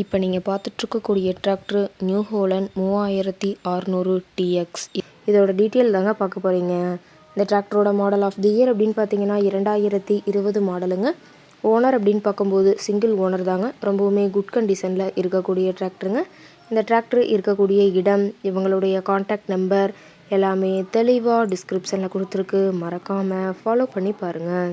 இப்போ நீங்கள் பார்த்துட்ருக்கக்கூடிய tractor new ஹோலன் மூவாயிரத்தி அறநூறு டிஎக்ஸ் இதோட டீட்டெயில் தாங்க பார்க்க போகிறீங்க இந்த டிராக்டரோட மாடல் ஆஃப் தி இயர் அப்படின்னு பார்த்தீங்கன்னா இரண்டாயிரத்தி இருபது மாடலுங்க ஓனர் அப்படின்னு பார்க்கும்போது சிங்கிள் ஓனர் தாங்க. ரொம்பவுமே குட் கண்டிஷனில் இருக்கக்கூடிய டிராக்டருங்க இந்த டிராக்டர் இருக்கக்கூடிய இடம் இவங்களுடைய காண்டாக்ட் நம்பர் எல்லாமே தெளிவாக டிஸ்கிரிப்ஷனில் கொடுத்துருக்கு. மறக்காமல் ஃபாலோ பண்ணி பாருங்கள்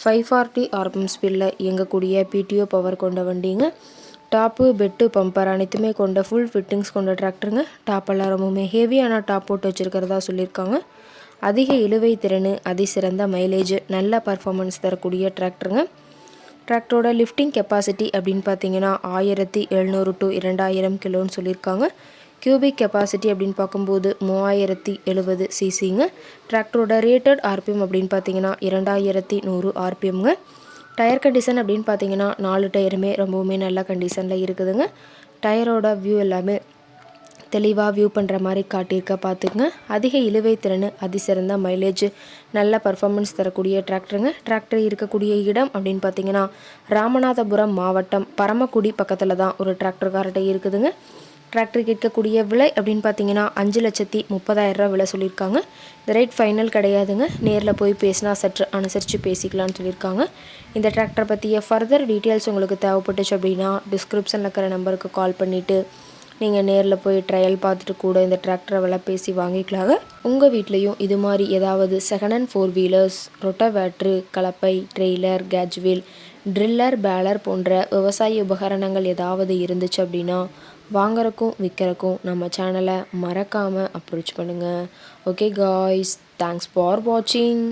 ஃபைவ் ஃபார்ட்டி ஆர்பிஎம் ஸ்பீடில் இயங்கக்கூடிய பிடிஓ பவர் கொண்ட வண்டிங்க. டாப்பு பெட்டு பம்பர் அனைத்துமே கொண்ட ஃபுல் ஃபிட்டிங்ஸ் கொண்ட டிராக்டருங்க டாப்பெல்லாம் ரொம்பவுமே ஹெவியான டாப் போட்டு வச்சுருக்கிறதா சொல்லியிருக்காங்க. அதிக இழுவை திறன் அதிசிறந்த மைலேஜ் நல்ல பர்ஃபார்மன்ஸ் தரக்கூடிய டிராக்டருங்க டிராக்டரோட லிஃப்டிங் கெப்பாசிட்டி அப்படின்னு பார்த்தீங்கன்னா ஆயிரத்தி எழுநூறு டு இரண்டாயிரம் கிலோன்னு சொல்லியிருக்காங்க. கியூபிக் கெப்பாசிட்டி அப்படின்னு பார்க்கும்போது மூவாயிரத்தி எழுபது சிசிங்க டிராக்டரோட ரேட்டட் ஆர்பிஎம் அப்படின்னு பார்த்தீங்கன்னா இரண்டாயிரத்தி நூறு ஆர்பிஎம்ங்க டயர் கண்டிஷன் அப்படின்னு பார்த்தீங்கன்னா நாலு டயருமே ரொம்பவுமே நல்ல கண்டிஷனில் இருக்குதுங்க. டயரோட வியூ எல்லாமே தெளிவாக வியூ பண்ணுற மாதிரி காட்டியிருக்க பார்த்துக்குங்க. அதிக இழுவை திறன் அதிசிறந்த மைலேஜ் நல்ல பர்ஃபார்மன்ஸ் தரக்கூடிய டிராக்டருங்க டிராக்டர் இருக்கக்கூடிய இடம் அப்படின்னு பார்த்தீங்கன்னா ராமநாதபுரம் மாவட்டம் பரமக்குடி பக்கத்தில் தான் ஒரு டிராக்டர் கார்ட்டை இருக்குதுங்க. டிராக்டர் கேட்கக்கூடிய விலை அப்படின்னு பார்த்தீங்கன்னா அஞ்சு லட்சத்தி முப்பதாயிரரூவா விலை சொல்லியிருக்காங்க. இந்த ரேட் ஃபைனல் கிடையாதுங்க. நேரில் போய் பேசினா சற்று அனுசரித்து பேசிக்கலாம்னு சொல்லியிருக்காங்க. இந்த டிராக்டர் பற்றிய ஃபர்தர் டீட்டெயில்ஸ் உங்களுக்கு தேவைப்பட்டுச்சு அப்படின்னா டிஸ்கிரிப்ஷனில் இருக்கிற நம்பருக்கு கால் பண்ணிவிட்டு நீங்கள் நேரில் போய் ட்ரையல் பார்த்துட்டு கூட இந்த டிராக்டரை வில பேசி வாங்கிக்கலாங்க. உங்கள் வீட்லேயும் இது மாதிரி ஏதாவது second hand four wheelers rotavator கலப்பை trailer cage wheel driller baler போன்ற விவசாய உபகரணங்கள் ஏதாவது இருந்துச்சு அப்படின்னா வாங்குறக்கும் விற்கிறக்கும் நம்ம சேனலை மறக்காமல் அப்ரோச் பண்ணுங்கள் ஓகே காய்ஸ் தேங்க்ஸ் ஃபார் வாட்சிங்